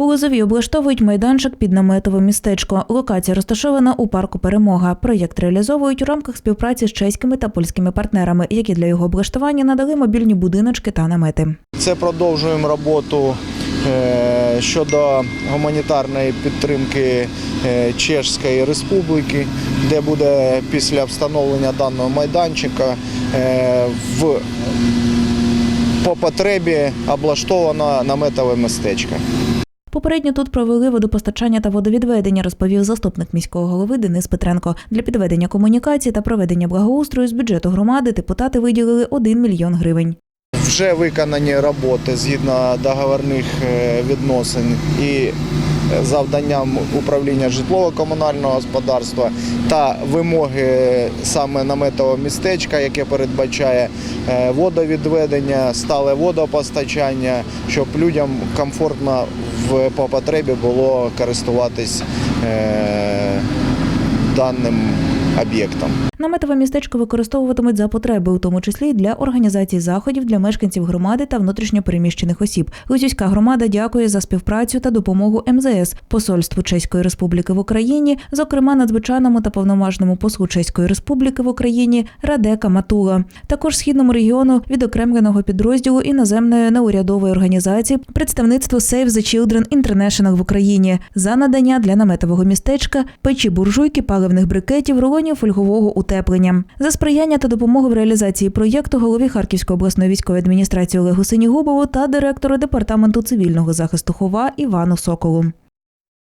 У Лозові облаштовують майданчик під наметове містечко. Локація розташована у парку Перемога. Проєкт реалізовують у рамках співпраці з чеськими та польськими партнерами, які для його облаштування надали мобільні будиночки та намети. Це продовжуємо роботу е, щодо гуманітарної підтримки е, Чешської Республіки, де буде після встановлення даного майданчика е, в по потребі облаштовано наметове містечко. Попередньо тут провели водопостачання та водовідведення, розповів заступник міського голови Денис Петренко. Для підведення комунікації та проведення благоустрою з бюджету громади депутати виділили 1 мільйон гривень. Вже виконані роботи згідно договорних е, відносин і завданням управління житлово-комунального господарства та вимоги саме наметового містечка, яке передбачає е, водовідведення, стале водопостачання, щоб людям комфортно в по потребі було користуватись е, даним об'єктом. Наметове містечко використовуватимуть за потреби, у тому числі для організації заходів для мешканців громади та внутрішньопереміщених осіб. Лисюська громада дякує за співпрацю та допомогу МЗС, посольству Чеської Республіки в Україні, зокрема надзвичайному та повноважному послу Чеської Республіки в Україні Радека Матула. Також східному регіону відокремленого підрозділу іноземної неурядової організації представництво Save the Children International в Україні за надання для наметового містечка печі буржуйки, паливних брикетів, рулонів фольгового утеплення. За сприяння та допомогу в реалізації проєкту голові Харківської обласної військової адміністрації Олегу Синігубову та директору департаменту цивільного захисту Хова Івану Соколу.